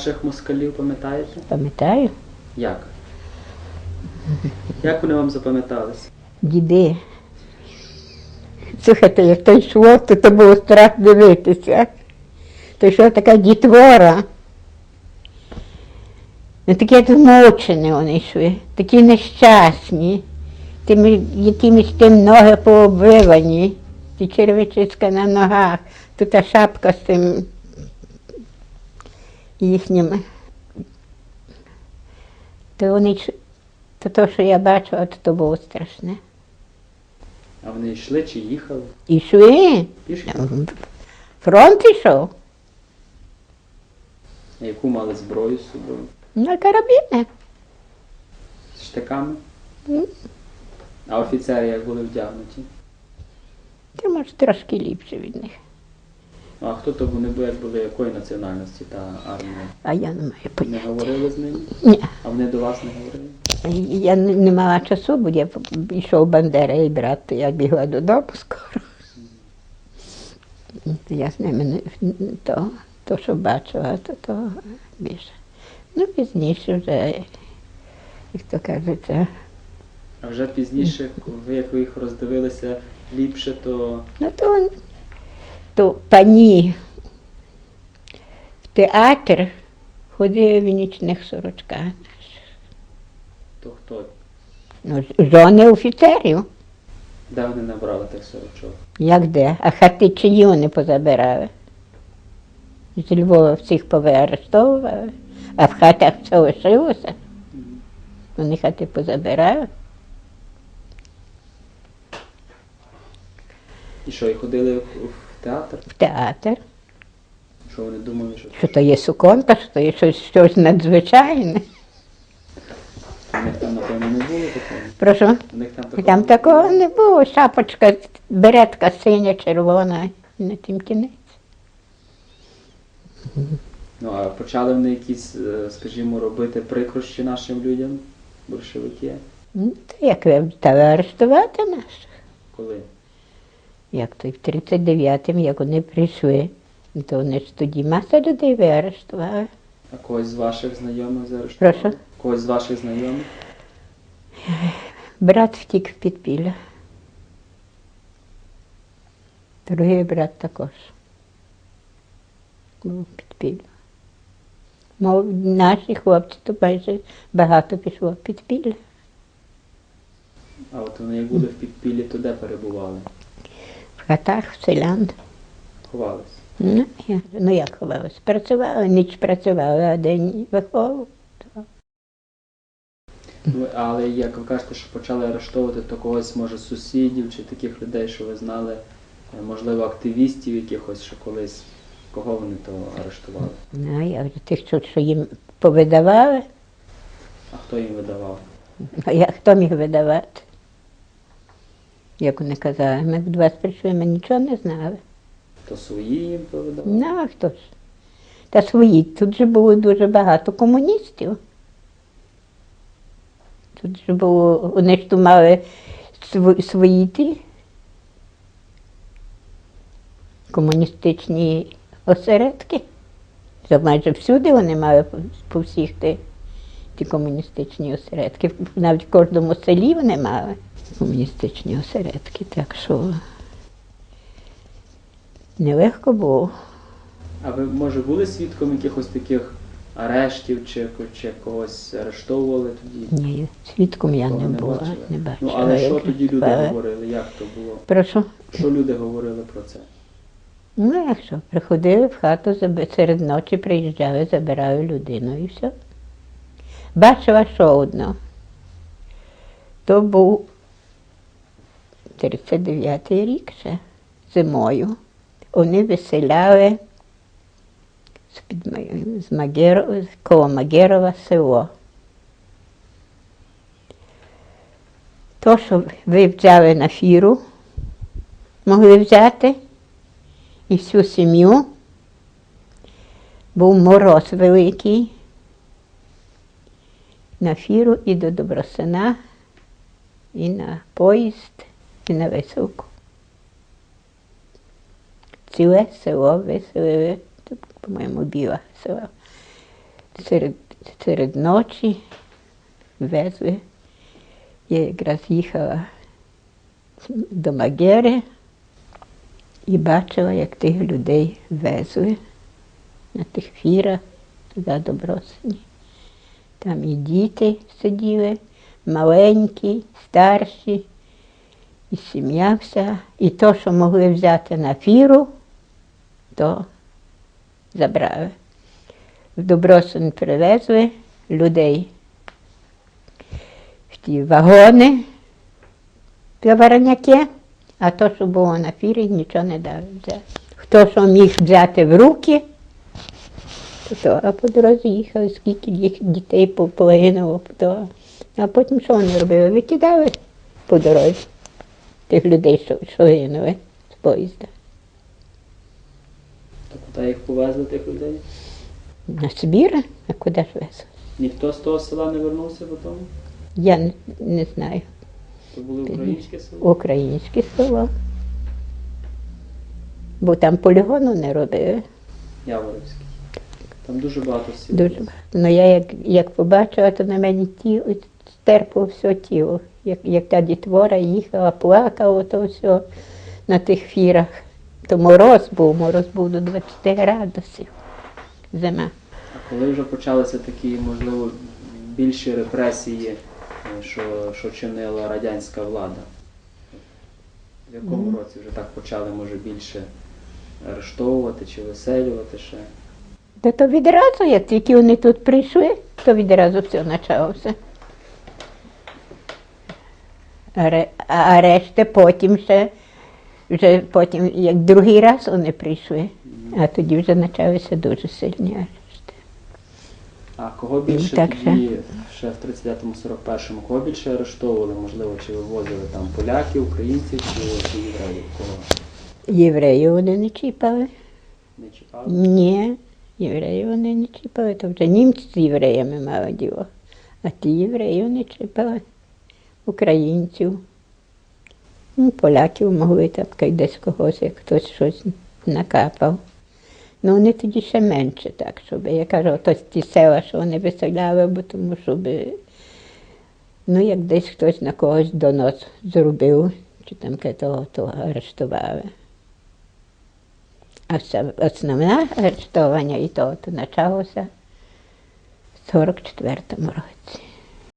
Наших москалів пам'ятаєте? Пам'ятаю, Як? Як вони вам запам'яталися? діди. Слухайте, як той йшло, то, то було страх дивитися. То йшла така дітвора. Ну, такі змучені вони йшли, такі нещасні, тими, якимись тим ноги пообвивані, ті червичиська на ногах, тут та шапка з тим їхнім. То вони то, то, що я бачила, то, то було страшне. А вони йшли чи їхали? Ішли. Пішки? Фронт ішов А Яку мали зброю з собою? на карабіни. З штиками? А офіцери як були вдягнуті? Ти може трошки ліпше від них. А хто то вони були, були якої національності та армія? А я не маю Не говорили з ними? Ні. А вони до вас не говорили? Я не, не мала часу, бо я пішов Бандера і брат, я бігла додому скоро. Я з ними не то, то, що бачила, то, то більше. Ну, пізніше вже, як то кажеться, А вже пізніше, ви як ви їх роздивилися ліпше, то Ну то, то пані в театр ходили в нічних сорочках. То хто? Ну, жони офіцерів. Де вони набрали тих сорочок? Як де? А хати чиї вони позабирали? З Львова всіх повиарештовували, а в хатах все лишилося. Вони хати позабирали. І що, і ходили в в театр? В театр. Що вони думали, що Що то є суконка, що то є щось, щось надзвичайне. у них там, напевно, не було такого? Прошу. У них там такого? Там не такого було? не було. Шапочка, беретка синя, червона, і на тим кінець. Ну, а почали вони якісь, е, скажімо, робити прикрощі нашим людям, большевики? Ну, то як ви стали арештувати наших? Коли? Як то й в 39-му, як вони прийшли, то вони ж тоді маса людей виарештували. А когось з ваших знайомих заарештували? Прошу? Когось з ваших знайомих? Брат втік в підпілля. Другий брат також. Був в підпілля. Мов, наші хлопці то майже багато пішло в підпілля. А от вони як були в підпіллі, то де перебували? Хатах, в селян. Ховались. Ну, я, ну як ховалась? Працювала, ніч працювала, а день виховувала. Ну, але як ви кажете, що почали арештовувати, то когось, може, сусідів чи таких людей, що ви знали, е, можливо, активістів якихось, що колись, кого вони то арештували? Ну, я вже тих, що, що їм повидавали, А хто їм видавав? а я, хто міг видавати? Як вони казали, ми до вас прийшли, ми нічого не знали. То свої їм повидавали? Ну, а хто ж? Та свої. Тут же було дуже багато комуністів. Тут же було, вони ж тут мали св- свої ті комуністичні осередки. Майже всюди вони мали по, всіх ті, ті комуністичні осередки. Навіть в кожному селі вони мали комуністичні осередки. Так що нелегко було. А ви, може, були свідком якихось таких арештів чи, чи когось арештовували тоді? Ні, свідком я Того не була, бачили? не бачила. Ну, але що як тоді люди але- говорили? Як то було? Прошу. Що Що люди говорили про це? Ну, як що, приходили в хату, серед ночі приїжджали, забирали людину і все. Бачила що одно. То був 39-й рік ще зимою. Вони виселяли з Магєро- коло Магєрова село. То, що ви взяли на фіру, могли взяти і всю сім'ю. Був мороз великий. На фіру і до Добросина, і на поїзд, і на висилку. Ціле село виселили, по-моєму, біла села. серед, серед ночі везли. Я якраз їхала до Магери і бачила, як тих людей везли на тих фірах туди до Бросні. Там і діти сиділи, маленькі, старші, і сім'я вся. І то, що могли взяти на фіру, то забрали. В Добросин привезли людей в ті вагони заварняки, а то, що було на фірі, нічого не дали взяти. Хто що міг взяти в руки, то, а по дорозі їхали, скільки їх дітей поплинуло, то. а потім що вони робили? Викидали по дорозі тих людей, що, що гинули з поїзда. То куди їх повезли тих людей? На Сибір, а куди ж везли? Ніхто з того села не вернувся потім? Я не, не знаю. То були українські села? Українське село. Бо там полігону не робили. Яворівський. Там дуже багато сіл. Дуже багато. Ну я як, як побачила, то на мені тіло стерпало все тіло. Як, як та дітвора їхала, плакала, то все на тих фірах. То мороз був, мороз був до 20 градусів. Зима. А коли вже почалися такі, можливо, більші репресії, е, що, що чинила радянська влада? В якому році вже так почали, може, більше арештовувати чи виселювати ще? Та то відразу, як тільки вони тут прийшли, то відразу все почалося. А ре- решта потім ще, вже потім, як другий раз вони прийшли, а тоді вже почалися дуже сильні арешти. А кого більше так тоді, ще в 39-му, 41-му, кого більше арештовували, можливо, чи вивозили там поляків, українців чи, чи євреїв? Кого Євреїв вони не чіпали. не чіпали? Ні, євреїв вони не чіпали, то вже німці з євреями мали діло. А ті євреїв не чіпали. Українців. Ну, поляків могли там десь когось, як хтось щось накапав. Ну, вони тоді ще менше так, щоб, я кажу, ото ті села, що вони виселяли, бо тому щоб, ну, як десь хтось на когось донос зробив, чи там того, то арештували. А основне арештовання і то почалося в 44-му році.